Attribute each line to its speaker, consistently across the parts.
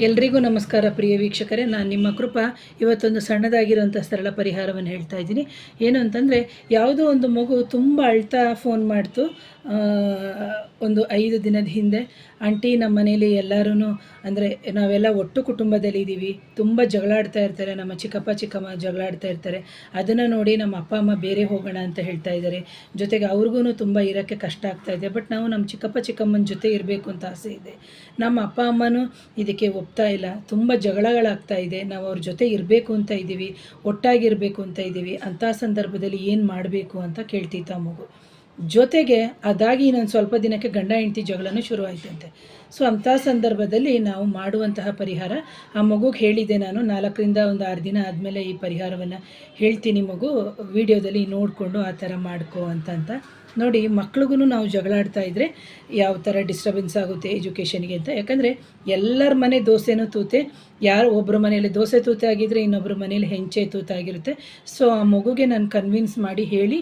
Speaker 1: ಎಲ್ರಿಗೂ ನಮಸ್ಕಾರ ಪ್ರಿಯ ವೀಕ್ಷಕರೇ. ನಾನು ನಿಮ್ಮ ಕೃಪಾ. ಇವತ್ತೊಂದು ಸಣ್ಣದಾಗಿರುವಂಥ ಸರಳ ಪರಿಹಾರವನ್ನು ಹೇಳ್ತಾ ಇದ್ದೀನಿ. ಏನು ಅಂತಂದರೆ, ಯಾವುದೋ ಒಂದು ಮಗು ತುಂಬ ಅಳ್ತಾ ಫೋನ್ ಮಾಡ್ತು. ಒಂದು ಐದು ದಿನದ ಹಿಂದೆ ಆಂಟಿ ನಮ್ಮ ಮನೇಲಿ ಎಲ್ಲರೂ ಅಂದರೆ ನಾವೆಲ್ಲ ಒಟ್ಟು ಕುಟುಂಬದಲ್ಲಿ ಇದ್ದೀವಿ ತುಂಬ ಜಗಳಾಡ್ತಾ ಇರ್ತಾರೆ. ನಮ್ಮ ಚಿಕ್ಕಪ್ಪ, ಚಿಕ್ಕಮ್ಮ ಜಗಳಾಡ್ತಾ ಇರ್ತಾರೆ. ಅದನ್ನು ನೋಡಿ ನಮ್ಮ ಅಪ್ಪ, ಅಮ್ಮ ಬೇರೆ ಹೋಗೋಣ ಅಂತ ಹೇಳ್ತಾ ಇದ್ದಾರೆ. ಜೊತೆಗೆ ಅವ್ರಿಗೂ ತುಂಬ ಇರೋಕ್ಕೆ ಕಷ್ಟ ಆಗ್ತಾ ಇದೆ. ಬಟ್ ನಾವು ನಮ್ಮ ಚಿಕ್ಕಪ್ಪ, ಚಿಕ್ಕಮ್ಮನ ಜೊತೆ ಇರಬೇಕು ಅಂತ ಆಸೆ ಇದೆ. ನಮ್ಮ ಅಪ್ಪ, ಅಮ್ಮನೂ ಇದಕ್ಕೆ ಒಪ್ತಾ ಇಲ್ಲ. ತುಂಬ ಜಗಳಗಳಾಗ್ತಾ ಇದೆ. ನಾವು ಅವ್ರ ಜೊತೆ ಇರಬೇಕು ಅಂತ ಇದ್ದೀವಿ ಒಟ್ಟಾಗಿರಬೇಕು ಅಂತ ಇದ್ದೀವಿ ಅಂಥ ಸಂದರ್ಭದಲ್ಲಿ ಏನು ಮಾಡಬೇಕು ಅಂತ ಕೇಳ್ತೀತ ಮಗು. ಜೊತೆಗೆ ಅದಾಗಿ ಇನ್ನೊಂದು ಸ್ವಲ್ಪ ದಿನಕ್ಕೆ ಗಂಡ ಹೆಂಡತಿ ಜಗಳನೂ ಶುರುವಾಯಿತಂತೆ. ಸೊ ಅಂಥ ಸಂದರ್ಭದಲ್ಲಿ ನಾವು ಮಾಡುವಂತಹ ಪರಿಹಾರ, ಆ ಮಗುಗೆ ಹೇಳಿದೆ ನಾನು, ನಾಲ್ಕರಿಂದ ಒಂದು ಆರು ದಿನ ಆದಮೇಲೆ ಈ ಪರಿಹಾರವನ್ನು ಹೇಳ್ತೀನಿ ಮಗು, ವಿಡಿಯೋದಲ್ಲಿ ನೋಡಿಕೊಂಡು ಆ ಥರ ಮಾಡ್ಕೋ ಅಂತ ನೋಡಿ ಮಕ್ಳಿಗೂ ನಾವು ಜಗಳಾಡ್ತಾ ಇದ್ದರೆ ಯಾವ ಥರ ಡಿಸ್ಟರ್ಬೆನ್ಸ್ ಆಗುತ್ತೆ ಎಜುಕೇಷನ್ಗೆ ಅಂತ. ಯಾಕಂದರೆ ಎಲ್ಲರ ಮನೆ ದೋಸೆನೂ ತೂತೆ, ಯಾರು ಒಬ್ಬರ ಮನೆಯಲ್ಲಿ ದೋಸೆ ತೂತೆ ಆಗಿದ್ದರೆ ಇನ್ನೊಬ್ಬರ ಮನೇಲಿ ಹೆಂಚೆ ತೂತಾಗಿರುತ್ತೆ. ಸೊ ಆ ಮಗುಗೆ ನಾನು ಕನ್ವಿನ್ಸ್ ಮಾಡಿ ಹೇಳಿ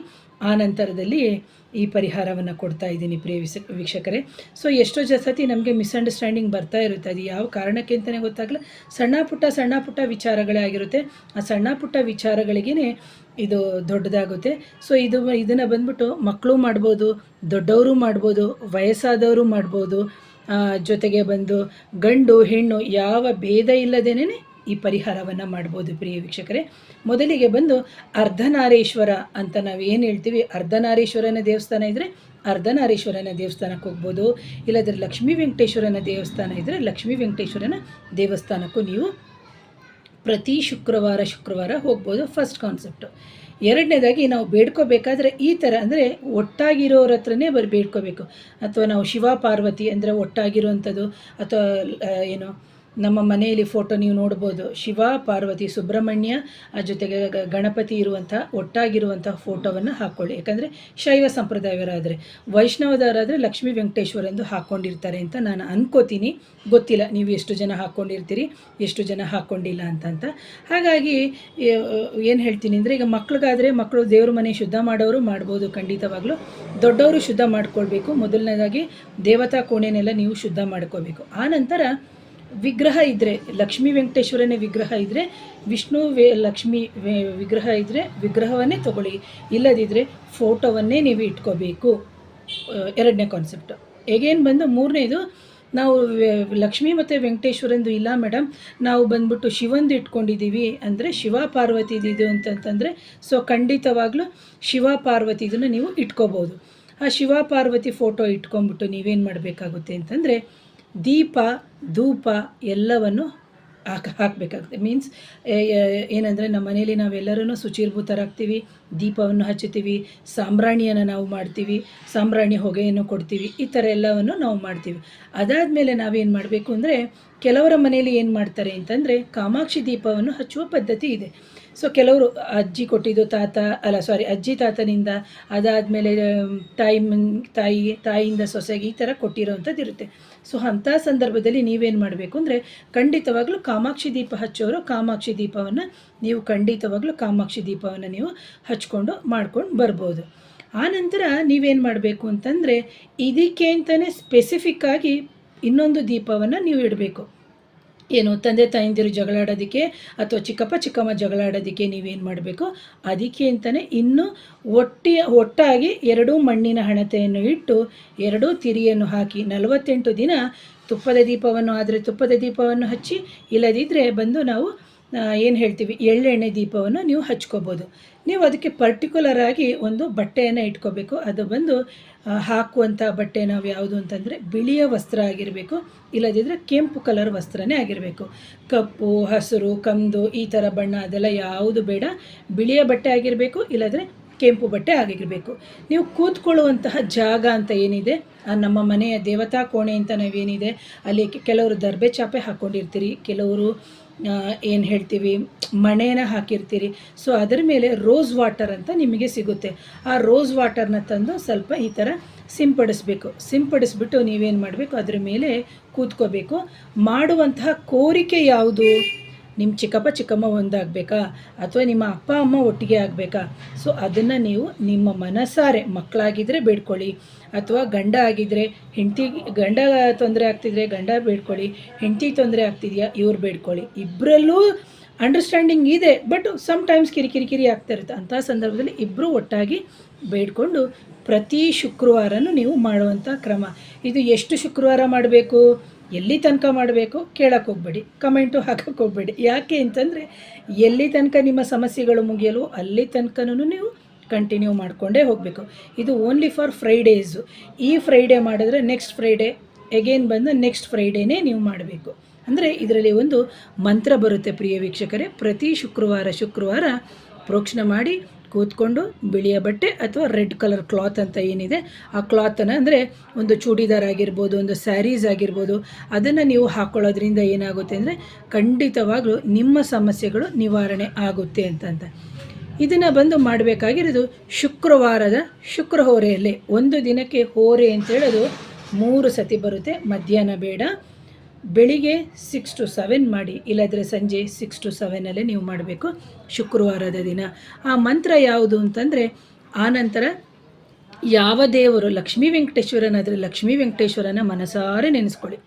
Speaker 1: ಆ ನಂತರದಲ್ಲಿ ಈ ಪರಿಹಾರವನ್ನು ಕೊಡ್ತಾ ಇದ್ದೀನಿ ಪ್ರಿಯ ವಿಸ, ವೀಕ್ಷಕರೇ. ಸೊ ಎಷ್ಟೋ ಜ ನಮಗೆ ಮಿಸ್ಅಂಡರ್ಸ್ಟ್ಯಾಂಡಿಂಗ್ ಬರ್ತಾ ಇರುತ್ತೆ. ಅದು ಯಾವ ಕಾರಣಕ್ಕೆ ಅಂತಲೇ ಗೊತ್ತಾಗಲ್ಲ. ಸಣ್ಣ ಪುಟ್ಟ ಸಣ್ಣ ಪುಟ್ಟ ವಿಚಾರಗಳೇ ಆಗಿರುತ್ತೆ. ಆ ಸಣ್ಣ ಪುಟ್ಟ ವಿಚಾರಗಳಿಗೇ ಇದು ದೊಡ್ಡದಾಗುತ್ತೆ. ಸೊ ಇದು ಇದನ್ನು ಬಂದ್ಬಿಟ್ಟು ಮಕ್ಕಳು ಮಾಡ್ಬೋದು, ದೊಡ್ಡವರು ಮಾಡ್ಬೋದು, ವಯಸ್ಸಾದವರು ಮಾಡ್ಬೋದು ಜೊತೆಗೆ ಬಂದು ಗಂಡು, ಹೆಣ್ಣು ಯಾವ ಭೇದ ಇಲ್ಲದೇನೆ ಈ ಪರಿಹಾರವನ್ನು ಮಾಡ್ಬೋದು ಪ್ರಿಯ ವೀಕ್ಷಕರೇ. ಮೊದಲಿಗೆ ಬಂದು ಅರ್ಧನಾರೇಶ್ವರ ಅಂತ ನಾವು ಏನು ಹೇಳ್ತೀವಿ? ಅರ್ಧನಾರೇಶ್ವರನ ದೇವಸ್ಥಾನ ಇದ್ದರೆ ಅರ್ಧನಾರೇಶ್ವರನ ದೇವಸ್ಥಾನಕ್ಕೆ ಹೋಗ್ಬೋದು. ಇಲ್ಲದ್ರೆ ಲಕ್ಷ್ಮೀ ವೆಂಕಟೇಶ್ವರನ ದೇವಸ್ಥಾನ ಇದ್ದರೆ ಲಕ್ಷ್ಮೀ ವೆಂಕಟೇಶ್ವರನ ದೇವಸ್ಥಾನಕ್ಕೂ ನೀವು ಪ್ರತಿ ಶುಕ್ರವಾರ ಶುಕ್ರವಾರ ಹೋಗ್ಬೋದು ಫಸ್ಟ್ ಕಾನ್ಸೆಪ್ಟು ಎರಡನೇದಾಗಿ ನಾವು ಬೇಡ್ಕೋಬೇಕಾದ್ರೆ ಈ ಥರ ಅಂದರೆ ಒಟ್ಟಾಗಿರೋರ ಹತ್ರನೇ ಬರ್, ಬೇಡ್ಕೋಬೇಕು. ಅಥವಾ ನಾವು ಶಿವ ಪಾರ್ವತಿ ಅಂದರೆ ಒಟ್ಟಾಗಿರೋವಂಥದ್ದು ಅಥವಾ ಏನು ನಮ್ಮ ಮನೆಯಲ್ಲಿ ಫೋಟೋ ನೀವು ನೋಡ್ಬೋದು. ಶಿವ, ಪಾರ್ವತಿ, ಸುಬ್ರಹ್ಮಣ್ಯ, ಆ ಜೊತೆಗೆ ಗಣಪತಿ ಇರುವಂಥ ಒಟ್ಟಾಗಿರುವಂಥ ಫೋಟೋವನ್ನು ಹಾಕ್ಕೊಳ್ಳಿ ಯಾಕಂದರೆ ಶೈವ ಸಂಪ್ರದಾಯವರಾದರೆ, ವೈಷ್ಣವದವರಾದರೆ ಲಕ್ಷ್ಮೀ ವೆಂಕಟೇಶ್ವರ ಎಂದು ಹಾಕ್ಕೊಂಡಿರ್ತಾರೆ ಅಂತ ನಾನು ಅನ್ಕೋತೀನಿ. ಗೊತ್ತಿಲ್ಲ, ನೀವು ಎಷ್ಟು ಜನ ಹಾಕ್ಕೊಂಡಿರ್ತೀರಿ ಎಷ್ಟು ಜನ ಹಾಕ್ಕೊಂಡಿಲ್ಲ ಅಂತಂತ ಹಾಗಾಗಿ ಏನು ಹೇಳ್ತೀನಿ ಅಂದರೆ, ಈಗ ಮಕ್ಳಿಗಾದರೆ ಮಕ್ಕಳು ದೇವ್ರ ಮನೆ ಶುದ್ಧ ಮಾಡೋರು ಮಾಡ್ಬೋದು ಖಂಡಿತವಾಗ್ಲೂ. ದೊಡ್ಡವರು ಶುದ್ಧ ಮಾಡ್ಕೊಳ್ಬೇಕು. ಮೊದಲನೇದಾಗಿ ದೇವತಾ ಕೋಣೆನೆಲ್ಲ ನೀವು ಶುದ್ಧ ಮಾಡ್ಕೋಬೇಕು ಆನಂತರ ವಿಗ್ರಹ ಇದ್ದರೆ ಲಕ್ಷ್ಮೀ ವೆಂಕಟೇಶ್ವರನೇ ವಿಗ್ರಹ ಇದ್ದರೆ ವಿಷ್ಣು ಲಕ್ಷ್ಮಿ ವಿಗ್ರಹ ಇದ್ದರೆ ವಿಗ್ರಹವನ್ನೇ ತಗೊಳ್ಳಿ. ಇಲ್ಲದಿದ್ದರೆ ಫೋಟೋವನ್ನೇ ನೀವು ಇಟ್ಕೋಬೇಕು. ಎರಡನೇ ಕಾನ್ಸೆಪ್ಟು ಹೇಗೇನು ಬಂದು ಮೂರನೇದು, ನಾವು ಲಕ್ಷ್ಮೀ ಮತ್ತು ವೆಂಕಟೇಶ್ವರಂದು ಇಲ್ಲ ಮೇಡಮ್, ನಾವು ಬಂದ್ಬಿಟ್ಟು ಶಿವಂದು ಇಟ್ಕೊಂಡಿದ್ದೀವಿ ಅಂದರೆ ಶಿವ ಪಾರ್ವತಿದು ಅಂತಂತಂದರೆ, ಸೊ ಖಂಡಿತವಾಗ್ಲೂ ಶಿವ ಪಾರ್ವತಿದನ್ನು ನೀವು ಇಟ್ಕೋಬೋದು. ಆ ಶಿವ ಪಾರ್ವತಿ ಫೋಟೋ ಇಟ್ಕೊಂಬಿಟ್ಟು ನೀವೇನು ಮಾಡಬೇಕಾಗುತ್ತೆ ಅಂತಂದರೆ ದೀಪ, ಧೂಪ ಎಲ್ಲವನ್ನು ಹಾಕ ಹಾಕಬೇಕಾಗುತ್ತೆ. ಮೀನ್ಸ್ ಏನಂದರೆ ನಮ್ಮ ಮನೆಯಲ್ಲಿ ನಾವೆಲ್ಲರೂ ಶುಚಿರ್ಭೂತರಾಗ್ತೀವಿ ದೀಪವನ್ನು ಹಚ್ಚುತ್ತೀವಿ, ಸಾಂಬ್ರಾಣಿಯನ್ನು ನಾವು ಮಾಡ್ತೀವಿ, ಸಾಂಬ್ರಾಣಿ ಹೊಗೆಯನ್ನು ಕೊಡ್ತೀವಿ, ಈ ಥರ ಎಲ್ಲವನ್ನು ನಾವು ಮಾಡ್ತೀವಿ. ಅದಾದಮೇಲೆ ನಾವೇನು ಮಾಡಬೇಕು ಅಂದರೆ, ಕೆಲವರ ಮನೆಯಲ್ಲಿ ಏನು ಮಾಡ್ತಾರೆ ಅಂತಂದರೆ, ಕಾಮಾಕ್ಷಿ ದೀಪವನ್ನು ಹಚ್ಚುವ ಪದ್ಧತಿ ಇದೆ. ಸೊ ಕೆಲವರು ಅಜ್ಜಿ ಕೊಟ್ಟಿದ್ದು ತಾತ, ಅಲ್ಲ ಸಾರಿ ಅಜ್ಜಿ ತಾತನಿಂದ ಅದಾದಮೇಲೆ ತಾಯಿ ಮನ್- ತಾಯಿ, ತಾಯಿಯಿಂದ ಸೊಸೆಗೆ ಈ ಥರ ಕೊಟ್ಟಿರೋವಂಥದ್ದು ಇರುತ್ತೆ. ಸೊ ಅಂಥ ಸಂದರ್ಭದಲ್ಲಿ ನೀವೇನು ಮಾಡಬೇಕು ಅಂದರೆ, ಖಂಡಿತವಾಗ್ಲೂ ಕಾಮಾಕ್ಷಿ ದೀಪ ಹಚ್ಚೋರು ಕಾಮಾಕ್ಷಿ ದೀಪವನ್ನು ನೀವು ಖಂಡಿತವಾಗ್ಲೂ ಕಾಮಾಕ್ಷಿ ದೀಪವನ್ನು ನೀವು ಹಚ್ಕೊಂಡು ಮಾಡ್ಕೊಂಡು ಬರ್ಬೋದು. ಆನಂತರ ನೀವೇನು ಮಾಡಬೇಕು ಅಂತಂದರೆ, ಇದಕ್ಕೆ ಅಂತಲೇ ಸ್ಪೆಸಿಫಿಕ್ಕಾಗಿ ಇನ್ನೊಂದು ದೀಪವನ್ನು ನೀವು ಇಡಬೇಕು. ಏನು, ತಂದೆ ತಾಯಿಂದಿರು ಜಗಳಾಡೋದಕ್ಕೆ ಅಥವಾ ಚಿಕ್ಕಪ್ಪ, ಚಿಕ್ಕಮ್ಮ ಜಗಳಾಡೋದಕ್ಕೆ ನೀವೇನು ಮಾಡಬೇಕು? ಅದಕ್ಕೆ ಅಂತಲೇ ಇನ್ನೂ ಒಟ್ಟಿ ಒಟ್ಟಾಗಿ ಎರಡೂ ಮಣ್ಣಿನ ಹಣತೆಯನ್ನು ಇಟ್ಟು ಎರಡೂ ತಿರಿಯನ್ನು ಹಾಕಿ ನಲವತ್ತೆಂಟು ದಿನ ತುಪ್ಪದ ದೀಪವನ್ನು, ಆದರೆ ತುಪ್ಪದ ದೀಪವನ್ನು ಹಚ್ಚಿ ಇಲ್ಲದಿದ್ದರೆ ಬಂದು ನಾವು ಏನು ಹೇಳ್ತೀವಿ? ಎಳ್ಳೆಣ್ಣೆ ದೀಪವನ್ನು ನೀವು ಹಚ್ಕೋಬೋದು. ನೀವು ಅದಕ್ಕೆ ಪರ್ಟಿಕ್ಯುಲರ್ ಆಗಿ ಒಂದು ಬಟ್ಟೆಯನ್ನು ಇಟ್ಕೋಬೇಕು. ಅದು ಬಂದು ಹಾಕುವಂಥ ಬಟ್ಟೆ ನಾವು ಯಾವುದು ಅಂತಂದರೆ ಬಿಳಿಯ ವಸ್ತ್ರ ಆಗಿರಬೇಕು. ಇಲ್ಲದಿದ್ದರೆ ಕೆಂಪು ಕಲರ್ ವಸ್ತ್ರನೇ ಆಗಿರಬೇಕು. ಕಪ್ಪು, ಹಸಿರು, ಕಂದು, ಈ ಥರ ಬಣ್ಣ ಅದೆಲ್ಲ ಯಾವುದು ಬೇಡ. ಬಿಳಿಯ ಬಟ್ಟೆ ಆಗಿರಬೇಕು, ಇಲ್ಲದ್ರೆ ಕೆಂಪು ಬಟ್ಟೆ ಆಗಿರಬೇಕು. ನೀವು ಕೂತ್ಕೊಳ್ಳುವಂತಹ ಜಾಗ ಅಂತ ಏನಿದೆ? ನಮ್ಮ ಮನೆಯ ದೇವತಾ ಕೋಣೆ ಅಂತ ನಾವೇನಿದೆ? ಅಲ್ಲಿ ಕೆಲವರು ದರ್ಬೆ ಚಾಪೆ ಹಾಕ್ಕೊಂಡಿರ್ತೀರಿ ಕೆಲವರು ಏನು ಹೇಳ್ತೀವಿ, ಮಣೆನ ಹಾಕಿರ್ತೀರಿ. ಸೊ ಅದರ ಮೇಲೆ ರೋಸ್ ವಾಟರ್ ಅಂತ ನಿಮಗೆ ಸಿಗುತ್ತೆ. ಆ ರೋಸ್ ವಾಟರ್ನ ತಂದು ಸ್ವಲ್ಪ ಈ ಥರ ಸಿಂಪಡಿಸ್ಬೇಕು. ಸಿಂಪಡಿಸ್ಬಿಟ್ಟು ನೀವೇನು ಮಾಡಬೇಕು, ಅದ್ರ ಮೇಲೆ ಕೂತ್ಕೋಬೇಕು. ಮಾಡುವಂತಹ ಕೋರಿಕೆ ಯಾವುದು? ನಿಮ್ಮ ಚಿಕ್ಕಪ್ಪ ಚಿಕ್ಕಮ್ಮ ಒಂದಾಗಬೇಕಾ? ಅಥವಾ ನಿಮ್ಮ ಅಪ್ಪ, ಅಮ್ಮ ಒಟ್ಟಿಗೆ ಆಗಬೇಕಾ? ಸೊ, ಅದನ್ನು ನೀವು ನಿಮ್ಮ ಮನಸಾರೆ ಮಕ್ಕಳಾಗಿದ್ದರೆ ಬೇಡ್ಕೊಳ್ಳಿ. ಅಥವಾ ಗಂಡ ಆಗಿದ್ದರೆ ಹೆಂಡತಿ, ಗಂಡ ತೊಂದರೆ ಆಗ್ತಿದ್ರೆ ಗಂಡ ಬೇಡ್ಕೊಳ್ಳಿ. ಹೆಂಡತಿ ತೊಂದರೆ ಆಗ್ತಿದೆಯಾ? ಇವ್ರು ಬೇಡ್ಕೊಳ್ಳಿ. ಇಬ್ಬರಲ್ಲೂ ಅಂಡರ್ಸ್ಟ್ಯಾಂಡಿಂಗ್ ಇದೆ ಬಟ್ ಸಮ್ಟೈಮ್ಸ್ ಕಿರಿಕಿರಿ ಕಿರಿ ಆಗ್ತಾ ಇರುತ್ತೆ. ಅಂಥ ಸಂದರ್ಭದಲ್ಲಿ ಇಬ್ಬರು ಒಟ್ಟಾಗಿ ಬೇಡ್ಕೊಂಡು ಪ್ರತಿ ಶುಕ್ರವಾರನೂ ನೀವು ಮಾಡುವಂಥ ಕ್ರಮ. ಇದು ಎಷ್ಟು ಶುಕ್ರವಾರ ಮಾಡಬೇಕು? ಎಲ್ಲಿ ತನಕ ಮಾಡಬೇಕು ಕೇಳಕ್ಕೆ ಹೋಗಬೇಡಿ, ಕಮೆಂಟು ಹಾಕಕ್ಕೆ ಹೋಗಬೇಡಿ. ಯಾಕೆ ಅಂತಂದರೆ, ಎಲ್ಲಿ ತನಕ ನಿಮ್ಮ ಸಮಸ್ಯೆಗಳು ಮುಗಿಯಲು ಅಲ್ಲಿ ತನಕನೂ ನೀವು ಕಂಟಿನ್ಯೂ ಮಾಡಿಕೊಂಡೇ ಹೋಗಬೇಕು. ಇದು ಓನ್ಲಿ ಫಾರ್ ಫ್ರೈಡೇಸು ಈ ಫ್ರೈಡೇ ಮಾಡಿದ್ರೆ ನೆಕ್ಸ್ಟ್ ಫ್ರೈಡೇ ಎಗೇನ್ ಬಂದು ನೆಕ್ಸ್ಟ್ ಫ್ರೈಡೇನೇ ನೀವು ಮಾಡಬೇಕು. ಅಂದರೆ ಇದರಲ್ಲಿ ಒಂದು ಮಂತ್ರ ಬರುತ್ತೆ ಪ್ರಿಯ ವೀಕ್ಷಕರೇ, ಪ್ರತಿ ಶುಕ್ರವಾರ ಶುಕ್ರವಾರ ಪ್ರೋಕ್ಷಣ ಮಾಡಿ ಕೂತ್ಕೊಂಡು ಬಿಳಿಯ ಬಟ್ಟೆ ಅಥವಾ ರೆಡ್ ಕಲರ್ ಕ್ಲಾತ್ ಅಂತ ಏನಿದೆ, ಆ ಕ್ಲಾತನ್ನು ಅಂದರೆ ಒಂದು ಚೂಡಿದಾರ್ ಆಗಿರ್ಬೋದು, ಒಂದು ಸ್ಯಾರೀಸ್ ಆಗಿರ್ಬೋದು, ಅದನ್ನು ನೀವು ಹಾಕ್ಕೊಳ್ಳೋದ್ರಿಂದ ಏನಾಗುತ್ತೆ ಅಂದರೆ ಖಂಡಿತವಾಗಲೂ ನಿಮ್ಮ ಸಮಸ್ಯೆಗಳು ನಿವಾರಣೆ ಆಗುತ್ತೆ ಅಂತಂತ. ಇದನ್ನು ಬಂದು ಮಾಡಬೇಕಾಗಿರೋದು ಶುಕ್ರವಾರದ ಶುಕ್ರ ಹೋರೆಯಲ್ಲಿ. ಒಂದು ದಿನಕ್ಕೆ ಹೋರೆ ಅಂತ ಹೇಳೋದು ಮೂರು ಸತಿ ಬರುತ್ತೆ, ಮಧ್ಯಾಹ್ನ ಬೇಡ. ಬೆಳಿಗ್ಗೆ ಸಿಕ್ಸ್ ಟು ಸೆವೆನ್ ಮಾಡಿ, ಇಲ್ಲದ್ರೆ ಸಂಜೆ ಸಿಕ್ಸ್ ಟು ಸೆವೆನಲ್ಲೇ ನೀವು ಮಾಡಬೇಕು. ಶುಕ್ರವಾರದ ದಿನ. ಆ ಮಂತ್ರ ಯಾವುದು ಅಂತಂದರೆ ಆನಂತರ ಯಾವ ದೇವರು ಲಕ್ಷ್ಮೀ ವೆಂಕಟೇಶ್ವರನಾದರೆ ಲಕ್ಷ್ಮೀ ವೆಂಕಟೇಶ್ವರನ ಮನಸಾರೆ ನೆನೆಸ್ಕೊಳ್ಳಿ.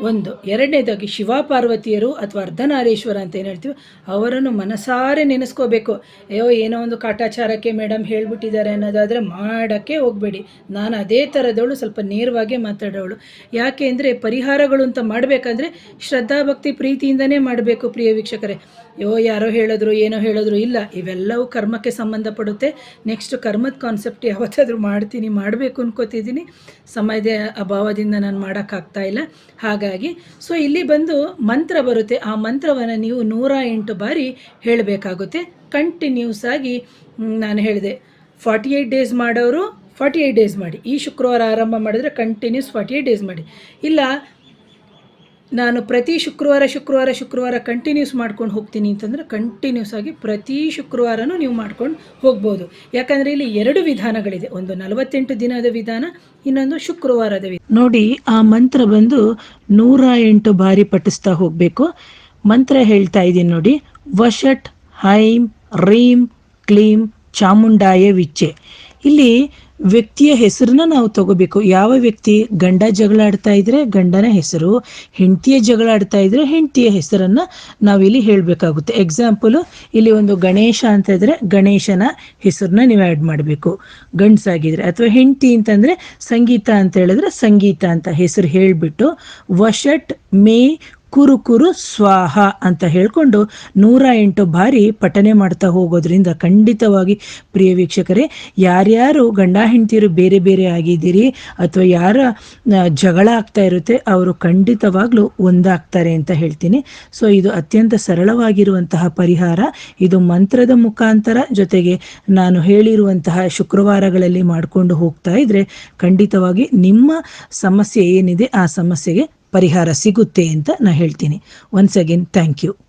Speaker 1: ಒಂದು. ಎರಡನೇದಾಗಿ ಶಿವ ಪಾರ್ವತಿಯರು ಅಥವಾ ಅರ್ಧನಾರೀಶ್ವರ ಅಂತ ಏನು ಹೇಳ್ತೀವಿ, ಅವರನ್ನು ಮನಸಾರೆ ನೆನೆಸ್ಕೋಬೇಕು. ಅಯ್ಯೋ, ಏನೋ ಒಂದು ಕಾಟಾಚಾರಕ್ಕೆ ಮೇಡಮ್ ಹೇಳಿಬಿಟ್ಟಿದ್ದಾರೆ ಅನ್ನೋದಾದರೆ ಮಾಡೋಕ್ಕೆ ಹೋಗಬೇಡಿ. ನಾನು ಅದೇ ಥರದವಳು, ಸ್ವಲ್ಪ ನೇರವಾಗಿ ಮಾತಾಡೋಳು ಯಾಕೆ ಅಂದರೆ ಪರಿಹಾರಗಳು ಅಂತ ಮಾಡಬೇಕಂದ್ರೆ ಶ್ರದ್ಧಾಭಕ್ತಿ ಪ್ರೀತಿಯಿಂದನೇ ಮಾಡಬೇಕು ಪ್ರಿಯ ವೀಕ್ಷಕರೇ. ಯೋ ಯಾರೋ ಹೇಳಿದ್ರು, ಏನೋ ಹೇಳಿದ್ರು, ಇಲ್ಲ. ಇವೆಲ್ಲವೂ ಕರ್ಮಕ್ಕೆ ಸಂಬಂಧಪಡುತ್ತೆ. ನೆಕ್ಸ್ಟ್ ಕರ್ಮದ ಕಾನ್ಸೆಪ್ಟ್ ಯಾವತ್ತಾದರೂ ಮಾಡ್ತೀನಿ, ಮಾಡಬೇಕು ಅನ್ಕೋತಿದ್ದೀನಿ. ಸಮಯದ ಅಭಾವದಿಂದ ನಾನು ಮಾಡೋಕ್ಕಾಗ್ತಾ ಇಲ್ಲ. ಹಾಗಾಗಿ ಸೊ ಇಲ್ಲಿ ಬಂದು ಮಂತ್ರ ಬರುತ್ತೆ. ಆ ಮಂತ್ರವನ್ನು ನೀವು ನೂರ ಎಂಟು ಬಾರಿ ಹೇಳಬೇಕಾಗುತ್ತೆ. ಕಂಟಿನ್ಯೂಸ್ ಆಗಿ ನಾನು ಹೇಳಿದೆ. ಫಾರ್ಟಿ ಏಯ್ಟ್ ಡೇಸ್ ಮಾಡೋರು ಫಾರ್ಟಿ ಏಯ್ಟ್ ಡೇಸ್ ಮಾಡಿ. ಈ ಶುಕ್ರವಾರ ಆರಂಭ ಮಾಡಿದ್ರೆ ಕಂಟಿನ್ಯೂಸ್ ಫಾರ್ಟಿ ಏಯ್ಟ್ ಡೇಸ್ ಮಾಡಿ. ಇಲ್ಲ ನಾನು ಪ್ರತಿ ಶುಕ್ರವಾರ ಶುಕ್ರವಾರ ಶುಕ್ರವಾರ ಕಂಟಿನ್ಯೂಸ್ ಮಾಡ್ಕೊಂಡು ಹೋಗ್ತೀನಿ ಅಂತಂದರೆ ಕಂಟಿನ್ಯೂಸ್ ಆಗಿ ಪ್ರತಿ ಶುಕ್ರವಾರನೂ ನೀವು ಮಾಡ್ಕೊಂಡು ಹೋಗ್ಬೋದು. ಯಾಕಂದರೆ ಇಲ್ಲಿ ಎರಡು ವಿಧಾನಗಳಿದೆ. ಒಂದು ನಲವತ್ತೆಂಟು ದಿನದ ವಿಧಾನ, ಇನ್ನೊಂದು ಶುಕ್ರವಾರದ ವಿಧಾನ. ನೋಡಿ, ಆ ಮಂತ್ರ ಬಂದು ನೂರ ಎಂಟು ಬಾರಿ ಪಠಿಸ್ತಾ ಹೋಗಬೇಕು. ಮಂತ್ರ ಹೇಳ್ತಾ ಇದ್ದೀನಿ ನೋಡಿ. ವಷಟ್ ಹೈಂ ರೀಂ ಕ್ಲೀಂ ಚಾಮುಂಡಾಯ ವಿಚ್ಚೆ ಇಲ್ಲಿ ವ್ಯಕ್ತಿಯ ಹೆಸರನ್ನ ನಾವು ತಗೋಬೇಕು. ಯಾವ ವ್ಯಕ್ತಿ ಗಂಡ ಜಗಳ ಆಡ್ತಾ ಇದ್ರೆ ಗಂಡನ ಹೆಸರು, ಹೆಂಡತಿಯ ಜಗಳ ಆಡ್ತಾ ಇದ್ರೆ ಹೆಂಡತಿಯ ಹೆಸರನ್ನ ನಾವಿಲ್ಲಿ ಹೇಳಬೇಕಾಗುತ್ತೆ. ಎಕ್ಸಾಂಪಲು ಇಲ್ಲಿ ಒಂದು ಗಣೇಶ ಅಂತ ಇದ್ರೆ ಗಣೇಶನ ಹೆಸರನ್ನ ನೀವು ಆ್ಯಡ್ ಮಾಡಬೇಕು. ಗಂಡಸಾಗಿದ್ರೆ ಅಥವಾ ಹೆಂಡತಿ ಅಂತಂದ್ರೆ ಸಂಗೀತ ಅಂತ ಹೇಳಿದ್ರೆ ಸಂಗೀತ ಅಂತ ಹೆಸರು ಹೇಳಿಬಿಟ್ಟು, ವಶಟ್ ಮೇ ಕುರು ಕುರು ಸ್ವಾಹ ಅಂತ ಹೇಳ್ಕೊಂಡು ನೂರ ಎಂಟು ಬಾರಿ ಪಠನೆ ಮಾಡ್ತಾ ಹೋಗೋದ್ರಿಂದ ಖಂಡಿತವಾಗಿ ಪ್ರಿಯ ವೀಕ್ಷಕರೇ, ಯಾರ್ಯಾರು ಗಂಡ ಹೆಂಡತಿಯರು ಬೇರೆ ಬೇರೆ ಆಗಿದ್ದೀರಿ ಅಥವಾ ಯಾರ ಜಗಳ ಆಗ್ತಾ ಇರುತ್ತೆ, ಅವರು ಖಂಡಿತವಾಗ್ಲೂ ಒಂದಾಗ್ತಾರೆ ಅಂತ ಹೇಳ್ತೀನಿ. ಸೊ ಇದು ಅತ್ಯಂತ ಸರಳವಾಗಿರುವಂತಹ ಪರಿಹಾರ. ಇದು ಮಂತ್ರದ ಮುಖಾಂತರ ಜೊತೆಗೆ ನಾನು ಹೇಳಿರುವಂತಹ ಶುಕ್ರವಾರಗಳಲ್ಲಿ ಮಾಡಿಕೊಂಡು ಹೋಗ್ತಾ ಇದ್ರೆ ಖಂಡಿತವಾಗಿ ನಿಮ್ಮ ಸಮಸ್ಯೆ ಏನಿದೆ ಆ ಸಮಸ್ಯೆಗೆ ಪರಿಹಾರ ಸಿಗುತ್ತೆ ಅಂತ ನಾನು ಹೇಳ್ತೀನಿ. Once again thank you